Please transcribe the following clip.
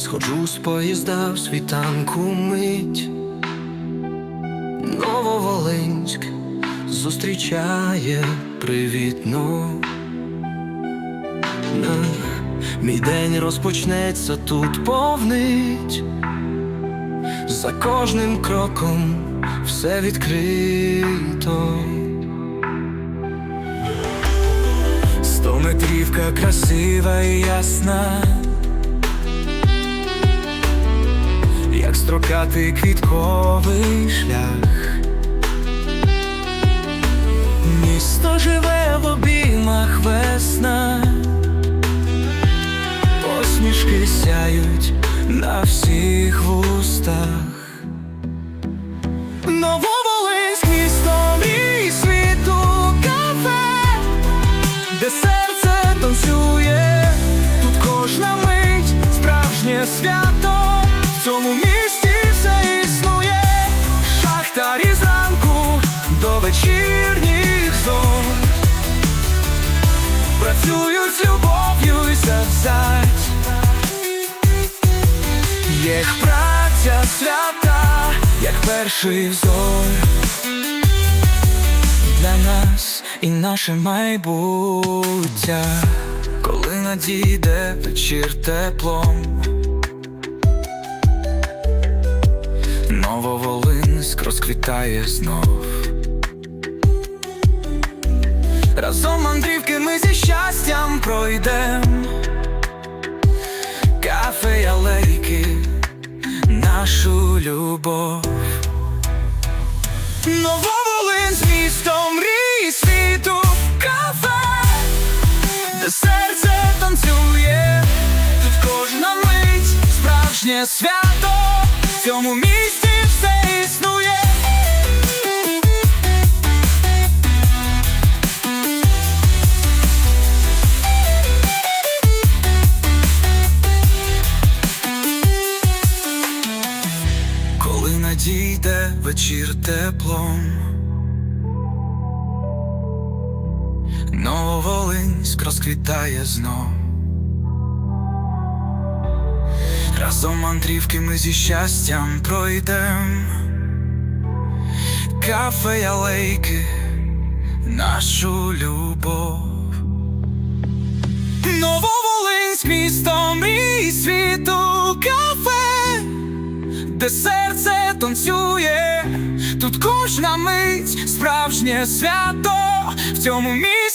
Сходжу з поїзда в світанку мить. Нововолинськ зустрічає привітно. Мій день розпочнеться тут повнить. За кожним кроком все відкрито. Стометрівка красива і ясна, строкатий квітковий шлях. Місто живе в обіймах весна, посмішки сяють на всіх вустах. Серце танцює, тут кожна мить справжнє свято, працюють з любов'ю і завзять, їх праця свята, як перший взор для нас і наше майбуття, коли надійде вечір теплом. Нововолинськ розквітає знов. Разом мандрівки ми зі щастям пройдем. Кафе алейки, нашу любов. Нововолин з містом мрій світу кафе, де серце танцює, тут кожна мить справжнє свято, в цьому місті надійде вечір теплом, Нововолинськ розквітає знов. Разом мандрівки ми зі щастям пройдем, кафе алейки, нашу любов. Нововолинськ місто мрій світу кафе де серце танцює, тут кожна мить справжнє свято, в цьому існує.